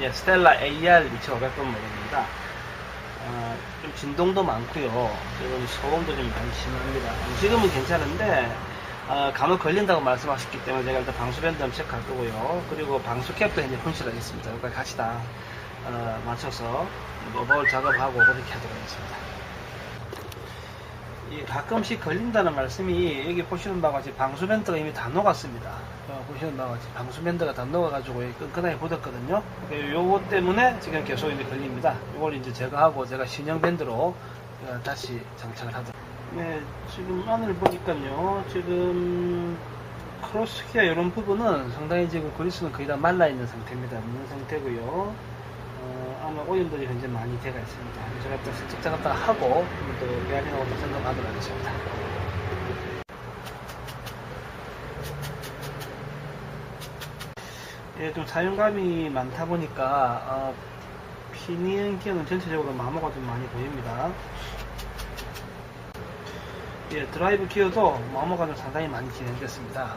예, 스텔라 AR 2500번 모델입니다. 어, 좀 진동도 많고요. 지금 소음도 좀 많이 심합니다. 지금은 괜찮은데 어, 간혹 걸린다고 말씀하셨기 때문에 제가 일단 방수밴드 한번 체크할 거고요. 그리고 방수캡도 현재 분실하겠습니다. 여기까지 같이 다 어, 맞춰서 오버홀 작업하고 그렇게 하도록 하겠습니다. 이 가끔씩 걸린다는 말씀이 여기 보시는 바와 같이 방수밴드가 이미 다 녹았습니다. 어, 보시는 바와 같이 방수밴드가 다 녹아가지고 끈끈하게 굳었거든요. 그러니까 요거 때문에 지금 계속 이제 걸립니다. 이걸 이제 제거하고 제가 신형 밴드로 어, 다시 장착을 하도록. 네, 지금 안을 보니까요. 지금 크로스기어 이런 부분은 상당히 지금 그리스는 거의 다 말라 있는 상태입니다. 있는 상태고요. 어, 아마 오일들이 현재 많이 돼가 있습니다. 제가 또 슬쩍 작업다가 하고 또또 점검하도록 하겠습니다. 예, 좀 사용감이 많다 보니까 어, 피니언 기어는 전체적으로 마모가 좀 많이 보입니다. 예, 드라이브 기어도 마모가 좀 상당히 많이 진행됐습니다.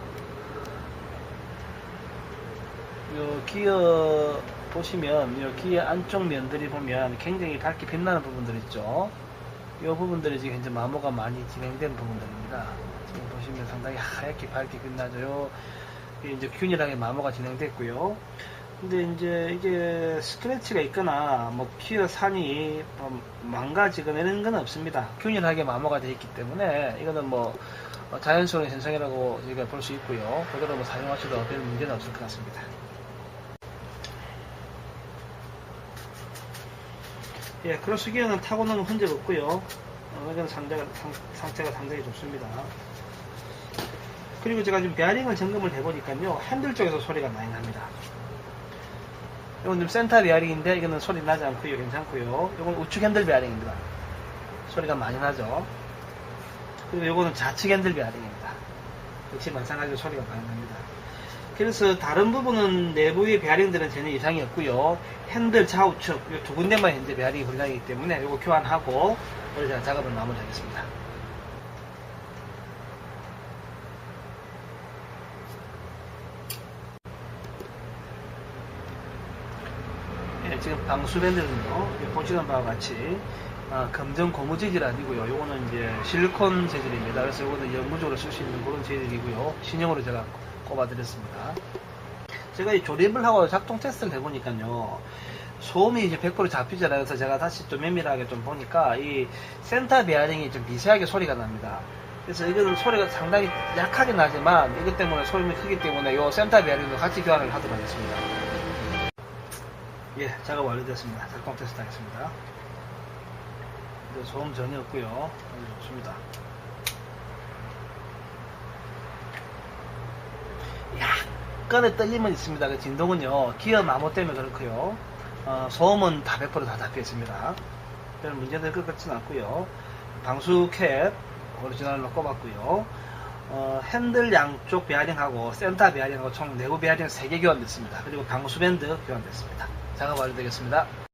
요 기어 보시면 요 기어 안쪽 면들이 보면 굉장히 밝게 빛나는 부분들 있죠. 이 부분들이 지금 현재 마모가 많이 진행된 부분들입니다. 지금 보시면 상당히 하얗게 밝게 빛나죠. 이제 균일하게 마모가 진행됐고요. 근데 이제 이게 스크래치가 있거나 뭐 기어 산이 뭐 망가지거나 이런 건 없습니다. 균일하게 마모가 되어 있기 때문에 이거는 뭐 어, 자연스러운 현상이라고 저희가 볼 수 있고요. 그대로 뭐 사용하셔도 별 문제는 없을 것 같습니다. 예, 크로스 기어는 타고난 흔적 없고요. 어, 이건 상태가, 상, 상태가 상당히 좋습니다. 그리고 제가 지금 베어링을 점검을 해보니까요. 핸들 쪽에서 소리가 많이 납니다. 이건 좀 센터 베어링인데 이거는 소리 나지 않고요. 괜찮고요. 이건 우측 핸들 베어링입니다. 소리가 많이 나죠. 그리고 이거는 좌측 핸들 베어링입니다. 역시 마찬가지로 소리가 많이 납니다. 그래서 다른 부분은 내부의 베어링들은 전혀 이상이 없고요. 핸들 좌우측 이두 군데만 현재 베어링이 불량이기 때문에 이거 교환하고 오늘 제가 작업을 마무리하겠습니다. 예, 지금 방수밴드는요, 예, 보시는 바와 같이 아, 검정 고무 재질 아니고요. 요거는 이제 실리콘 재질입니다. 그래서 요거는 영구적으로 쓸 수 있는 그런 재질이고요. 신형으로 제가 꼽아드렸습니다. 제가 이 조립을 하고 작동 테스트를 해보니까요. 소음이 이제 100% 잡히잖아요. 그래서 제가 다시 좀 면밀하게 좀 보니까 이 센터 베어링이 좀 미세하게 소리가 납니다. 그래서 이거는 소리가 상당히 약하게 나지만 이것 때문에 소음이 크기 때문에 이 센터 베어링도 같이 교환을 하도록 하겠습니다. 예, 작업 완료됐습니다. 작동 테스트 하겠습니다. 소음 전혀 없고요. 아주 좋습니다. 약간의 떨림은 있습니다. 그 진동은요, 기어 마모 때문에 그렇고요. 어, 소음은 다 100%다 잡혀 있습니다. 별 문제될 것 같지는 않고요. 방수 캡 오리지널로 꼽았고요. 어, 핸들 양쪽 베어링하고 센터 베어링하고 총 내부 베어링 3개 교환됐습니다. 그리고 방수 밴드 교환됐습니다. 작업 완료되겠습니다.